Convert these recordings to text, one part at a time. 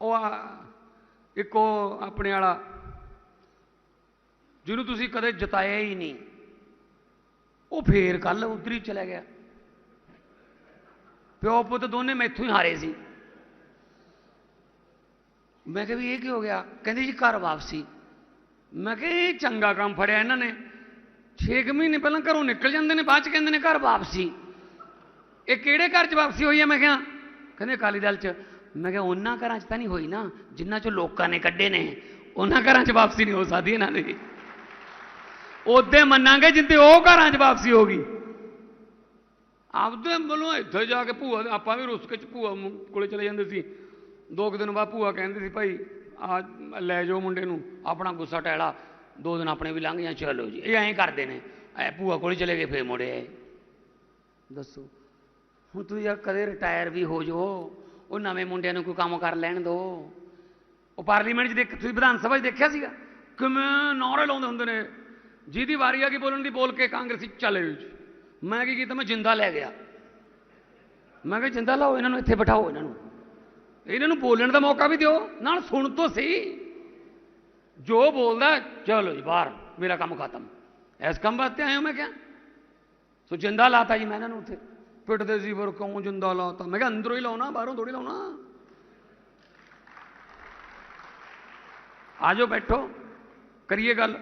ਉਹ ਆ ਇੱਕੋ ਆਪਣੇ ਵਾਲਾ, ਜਿਹਨੂੰ ਤੁਸੀਂ ਕਦੇ ਜਤਾਇਆ ਹੀ ਨਹੀਂ। ਉਹ ਫੇਰ ਕੱਲ ਉਧਰ ਹੀ ਚਲਾ ਗਿਆ। ਪਿਓ ਪੁੱਤ ਦੋਨੇ ਮੈਥੋਂ ਹੀ ਹਾਰੇ ਸੀ। ਮੈਂ ਕਿਹਾ ਵੀ ਇਹ ਕੀ ਹੋ ਗਿਆ? ਕਹਿੰਦੇ ਜੀ ਘਰ ਵਾਪਸੀ। ਮੈਂ ਕਿਹਾ ਇਹ ਚੰਗਾ ਕੰਮ ਫੜਿਆ ਇਹਨਾਂ ਨੇ। 6 ਮਹੀਨੇ ਪਹਿਲਾਂ ਘਰੋਂ ਨਿਕਲ ਜਾਂਦੇ ਨੇ, ਬਾਅਦ ਚ ਕਹਿੰਦੇ ਨੇ ਘਰ ਵਾਪਸੀ। ਇਹ ਕਿਹੜੇ ਘਰ ਚ ਵਾਪਸੀ ਹੋਈ ਹੈ ਮੈਂ ਕਿਹਾ, ਕਹਿੰਦੇ ਅਕਾਲੀ ਦਲ ਚ। ਮੈਂ ਕਿਹਾ ਉਹਨਾਂ ਘਰਾਂ ਚ ਤਾਂ ਨਹੀਂ ਹੋਈ ਨਾ, ਜਿਨ੍ਹਾਂ ਚੋਂ ਲੋਕਾਂ ਨੇ ਕੱਢੇ ਨੇ, ਉਹਨਾਂ ਘਰਾਂ ਚ ਵਾਪਸੀ ਨਹੀਂ ਹੋ ਸਕਦੀ ਇਹਨਾਂ ਦੀ। ਉਹਦੇ ਮੰਨਾਂਗੇ ਜਿੰਦੇ ਉਹ ਘਰਾਂ ਚ ਵਾਪਸੀ ਹੋ ਗਈ। ਆਪਦੇ ਵੱਲੋਂ ਇੱਥੇ ਜਾ ਕੇ ਭੂਆ, ਆਪਾਂ ਵੀ ਰੁੱਸ ਕੇ ਚ ਭੂਆ ਕੋਲੇ ਚਲੇ ਜਾਂਦੇ ਸੀ। ਦੋ ਕੁ ਦਿਨ ਬਾਅਦ ਭੂਆ ਕਹਿੰਦੇ ਸੀ, ਭਾਈ ਆ ਲੈ ਜਾਓ ਮੁੰਡੇ ਨੂੰ, ਆਪਣਾ ਗੁੱਸਾ ਟੈਲਾ ਦੋ ਦਿਨ ਆਪਣੇ ਵੀ ਲੰਘ ਜਾਂ, ਚਲੋ ਜੀ। ਇਹ ਐਂ ਕਰਦੇ ਨੇ। ਐ ਭੂਆ ਕੋਲੇ ਚਲੇ ਗਏ, ਫੇਰ ਮੁੜੇ ਆਏ। ਦੱਸੋ, ਹੁਣ ਤੁਸੀਂ ਯਾਰ ਕਦੇ ਰਿਟਾਇਰ ਵੀ ਹੋ ਜਾਓ। ਉਹ ਨਵੇਂ ਮੁੰਡਿਆਂ ਨੂੰ ਕੋਈ ਕੰਮ ਕਰ ਲੈਣ ਦਿਓ ਉਹ ਪਾਰਲੀਮੈਂਟ 'ਚ ਦੇਖ, ਤੁਸੀਂ ਵਿਧਾਨ ਸਭਾ 'ਚ ਦੇਖਿਆ ਸੀਗਾ? ਕਿਵੇਂ ਨਾਰੇ ਲਾਉਂਦੇ ਹੁੰਦੇ ਨੇ। ਜਿਹਦੀ ਵਾਰੀ ਆ ਗਈ ਬੋਲਣ ਦੀ, ਬੋਲ ਕੇ ਕਾਂਗਰਸੀ ਚਲੇ ਜੀ ਮੈਂ ਕੀ ਕੀਤਾ? ਮੈਂ ਜਿੰਦਾ ਲੈ ਗਿਆ। ਮੈਂ ਕਿਹਾ, ਜਿੰਦਾ ਲਾਓ, ਇਹਨਾਂ ਨੂੰ ਇੱਥੇ ਬਿਠਾਓ, ਇਹਨਾਂ ਨੂੰ। ਇਹਨਾਂ ਨੂੰ ਬੋਲਣ ਦਾ ਮੌਕਾ ਵੀ ਦਿਓ। ਨਾਲ ਸੁਣ ਤੋਂ ਸਹੀ। ਜੋ ਬੋਲਦਾ, ਚਲੋ ਜੀ, ਬਾਹਰ, ਮੇਰਾ ਕੰਮ ਖਤਮ। ਇਸ ਕੰਮ ਵਾਸਤੇ ਆਇਆ ਮੈਂ ਕਿਹਾ। ਸੋ ਜਿੰਦਾ ਲਾਤਾ ਜੀ ਮੈਂ ਇਹਨਾਂ ਨੂੰ ਉੱਥੇ। ਪਿੱਟਦੇ ਸੀ ਫਿਰ ਕਿਉਂ ਜਿੰਦਾ ਲਾਤਾ? ਮੈਂ ਕਿਹਾ ਅੰਦਰੋਂ ਹੀ ਲਾਉਣਾ, ਬਾਹਰੋਂ ਥੋੜੀ ਲਾਉਣਾ। ਆ ਜਾਓ ਬੈਠੋ, ਕਰੀਏ ਗੱਲ।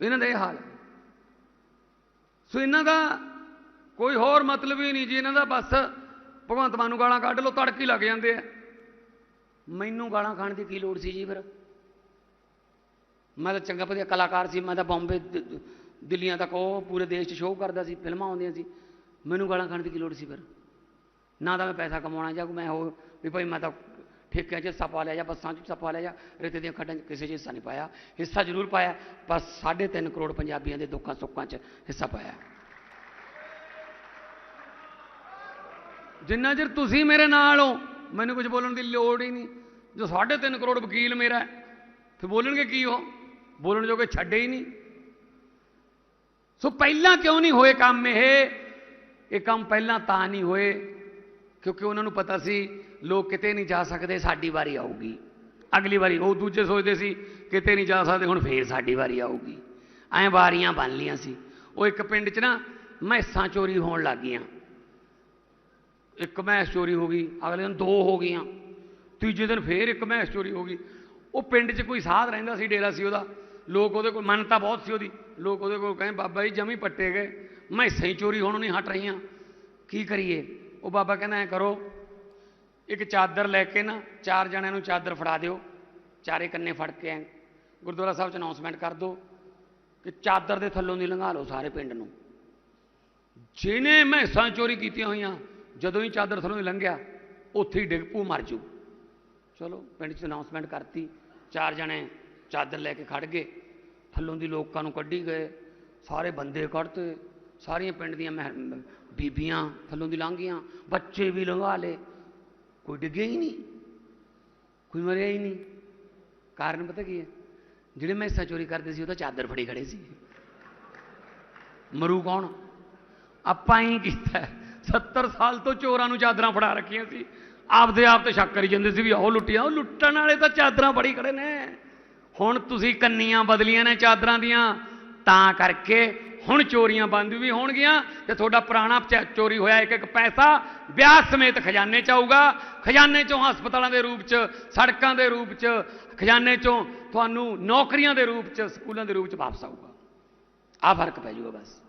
ਇਹਨਾਂ ਦਾ ਇਹ ਹਾਲ। ਸੋ ਇਹਨਾਂ ਦਾ ਕੋਈ ਹੋਰ ਮਤਲਬ ਹੀ ਨਹੀਂ ਜੀ, ਇਹਨਾਂ ਦਾ ਬਸ ਭਗਵੰਤ ਮਾਨ ਨੂੰ ਗਾਲਾਂ ਕੱਢ ਲੋ ਤੜਕੀ ਲੱਗ ਜਾਂਦੇ ਆ। ਮੈਨੂੰ ਗਾਲਾਂ ਖਾਣ ਦੀ ਕੀ ਲੋੜ ਸੀ ਜੀ ਫਿਰ? ਮੈਂ ਤਾਂ ਚੰਗਾ ਵਧੀਆ ਕਲਾਕਾਰ ਸੀ, ਮੈਂ ਤਾਂ ਬੰਬੇ ਦਿੱਲੀਆਂ ਤੱਕ ਉਹ ਪੂਰੇ ਦੇਸ਼ 'ਚ ਸ਼ੋਅ ਕਰਦਾ ਸੀ, ਫਿਲਮਾਂ ਆਉਂਦੀਆਂ ਸੀ। ਮੈਨੂੰ ਗਾਲਾਂ ਖਾਣ ਦੀ ਕੀ ਲੋੜ ਸੀ ਫਿਰ? ਨਾ ਤਾਂ ਮੈਂ ਪੈਸਾ ਕਮਾਉਣਾ ਜਾਂ ਮੈਂ ਹੋ ਵੀ ਭਾਈ ਮੈਂ ਤਾਂ ਠੇਕਿਆਂ 'ਚ ਹਿੱਸਾ ਪਾ ਲਿਆ ਜਾਂ ਬੱਸਾਂ 'ਚ ਹਿੱਸਾ ਪਾ ਲਿਆ ਜਾਂ ਰੇਤੇ ਦੀਆਂ ਖੱਡਾਂ 'ਚ ਕਿਸੇ 'ਚ ਹਿੱਸਾ ਨਹੀਂ ਪਾਇਆ। ਹਿੱਸਾ ਜ਼ਰੂਰ ਪਾਇਆ ਬਸ 3.5 ਕਰੋੜ ਪੰਜਾਬੀਆਂ ਦੇ ਦੁੱਖਾਂ ਸੁੱਖਾਂ 'ਚ ਹਿੱਸਾ ਪਾਇਆ। ਜਿੰਨਾ ਚਿਰ ਤੁਸੀਂ ਮੇਰੇ ਨਾਲ ਹੋ, ਮੈਨੂੰ ਕੁਝ ਬੋਲਣ ਦੀ ਲੋੜ ਹੀ ਨਹੀਂ। ਜੋ 3.5 ਕਰੋੜ ਵਕੀਲ ਮੇਰਾ ਫਿਰ ਬੋਲਣਗੇ ਕੀ ਉਹ? ਬੋਲਣ ਜੋਗੇ ਛੱਡੇ ਹੀ ਨਹੀਂ। ਸੋ ਪਹਿਲਾਂ ਕਿਉਂ ਨਹੀਂ ਹੋਏ ਕੰਮ ਇਹ? ਇਹ ਕੰਮ ਪਹਿਲਾਂ ਤਾਂ ਨਹੀਂ ਹੋਏ, ਕਿਉਂਕਿ ਉਹਨਾਂ ਨੂੰ ਪਤਾ ਸੀ, ਲੋਕ ਕਿਤੇ ਨਹੀਂ ਜਾ ਸਕਦੇ, ਸਾਡੀ ਵਾਰੀ ਆਊਗੀ। ਅਗਲੀ ਵਾਰੀ ਉਹ ਦੂਜੇ ਸੋਚਦੇ ਸੀ, ਕਿਤੇ ਨਹੀਂ ਜਾ ਸਕਦੇ, ਹੁਣ ਫੇਰ ਸਾਡੀ ਵਾਰੀ ਆਊਗੀ। ਐਂ ਵਾਰੀਆਂ ਬਣ ਲੀਆਂ ਸੀ। ਉਹ ਇੱਕ ਪਿੰਡ 'ਚ ਨਾ ਮੈਸਾਂ ਚੋਰੀ ਹੋਣ ਲੱਗ ਗਈਆਂ। ਇੱਕ ਮੈਸ ਚੋਰੀ ਹੋ ਗਈ, ਅਗਲੇ ਦਿਨ ਦੋ ਹੋ ਗਈਆਂ। ਤੀਜੇ ਦਿਨ ਫੇਰ ਇੱਕ ਮੈਸ ਚੋਰੀ ਹੋ ਗਈ। ਉਹ ਪਿੰਡ 'ਚ ਕੋਈ ਸਾਧ ਰਹਿੰਦਾ ਸੀ, ਡੇਰਾ ਸੀ ਉਹਦਾ। ਲੋਕ ਉਹਦੇ ਕੋਲ ਮੰਨਤਾ ਬਹੁਤ ਸੀ ਉਹਦੀ। ਲੋਕ ਉਹਦੇ ਕੋਲ ਕਹਿੰਦੇ, ਬਾਬਾ ਜੀ ਜਮੀ ਪੱਟੇ ਗਏ। ਮੈਸਾਂ ਹੀ ਚੋਰੀ ਹੋਣੋਂ ਨਹੀਂ ਹਟ ਰਹੀਆਂ। ਕੀ ਕਰੀਏ? ਉਹ ਬਾਬਾ ਕਹਿੰਦਾ, ਐ ਕਰੋ, ਇੱਕ ਚਾਦਰ ਲੈ ਕੇ ਨਾ, ਚਾਰ ਜਣਿਆਂ ਨੂੰ ਚਾਦਰ ਫੜਾ ਦਿਓ। ਚਾਰੇ ਕੰਨੇ ਫੜ ਕੇ ਐ ਗੁਰਦੁਆਰਾ ਸਾਹਿਬ 'ਚ ਅਨਾਉਂਸਮੈਂਟ ਕਰ ਦਿਓ ਕਿ ਚਾਦਰ ਦੇ ਥੱਲੋਂ ਦੀ ਲੰਘਾ ਲਓ ਸਾਰੇ ਪਿੰਡ ਨੂੰ। ਜਿਹਨੇ ਮੈਸਾਂ ਚੋਰੀ ਕੀਤੀਆਂ ਹੋਈਆਂ, ਜਦੋਂ ਹੀ ਚਾਦਰ ਥੱਲੋਂ ਦੀ ਲੰਘਿਆ, ਉੱਥੇ ਹੀ ਡਿੱਗ ਪੂ ਮਰ ਜੂ। ਚਲੋ, ਪਿੰਡ 'ਚ ਅਨਾਉਂਸਮੈਂਟ ਕਰਤੀ। ਚਾਰ ਜਣੇ ਚਾਦਰ ਲੈ ਕੇ ਖੜ ਗਏ। ਥੱਲੋਂ ਦੀ ਲੋਕਾਂ ਨੂੰ ਕੱਢੀ ਗਏ। ਸਾਰੇ ਬੰਦੇ ਕੱਢਤੇ। ਸਾਰੀਆਂ ਪਿੰਡ ਦੀਆਂ ਮਹਿ- ਬੀਬੀਆਂ ਥੱਲੋਂ ਦੀ ਲੰਘ ਬੱਚੇ ਵੀ ਲੰਘਾ ਲਏ। ਕੋਈ ਡਿੱਗਿਆ ਹੀ ਨਹੀਂ, ਕੋਈ ਮਰਿਆ ਹੀ ਨਹੀਂ। ਕਾਰਨ ਪਤਾ ਕੀ ਹੈ? ਜਿਹੜੇ ਮੈਸਾਂ ਚੋਰੀ ਕਰਦੇ ਸੀ, ਉਹ ਤਾਂ ਚਾਦਰ ਫੜੀ ਖੜੇ ਸੀ। ਮਰੂ ਕੌਣ? ਆਪਾਂ ਹੀ ਕੀਤਾ ਹੈ। 70 ਸਾਲ ਤੋਂ ਚੋਰਾਂ ਨੂੰ ਚਾਦਰਾਂ ਫੜਾ ਰੱਖੀਆਂ ਸੀ। ਆਪਦੇ ਆਪ ਤੇ ਸ਼ੱਕ ਕਰੀ ਜਾਂਦੇ ਸੀ ਵੀ ਉਹ ਲੁੱਟੀਆਂ ਉਹ ਲੁੱਟਣ ਵਾਲੇ ਤਾਂ ਚਾਦਰਾਂ ਫੜੀ ਖੜੇ ਨੇ। ਹੁਣ ਤੁਸੀਂ ਕੰਨੀਆਂ ਬਦਲੀਆਂ ਨੇ ਚਾਦਰਾਂ ਦੀਆਂ, ਤਾਂ ਕਰਕੇ ਹੁਣ ਚੋਰੀਆਂ ਬੰਦ ਵੀ ਹੋਣਗੀਆਂ ਤੇ ਤੁਹਾਡਾ ਪੁਰਾਣਾ ਚੋਰੀ ਹੋਇਆ ਇੱਕ ਇੱਕ ਪੈਸਾ ਵਿਆਹ ਸਮੇਤ ਖਜ਼ਾਨੇ ਚ ਆਊਗਾ। ਖਜ਼ਾਨੇ ਚੋਂ ਹਸਪਤਾਲਾਂ ਦੇ ਰੂਪ ਚ, ਸੜਕਾਂ ਦੇ ਰੂਪ ਚ, ਖਜ਼ਾਨੇ ਚੋਂ ਤੁਹਾਨੂੰ ਨੌਕਰੀਆਂ ਦੇ ਰੂਪ ਚ, ਸਕੂਲਾਂ ਦੇ ਰੂਪ ਚ ਵਾਪਸ ਆਊਗਾ। ਆ ਫ਼ਰਕ ਪੈ ਜਾਊਗਾ ਬਸ।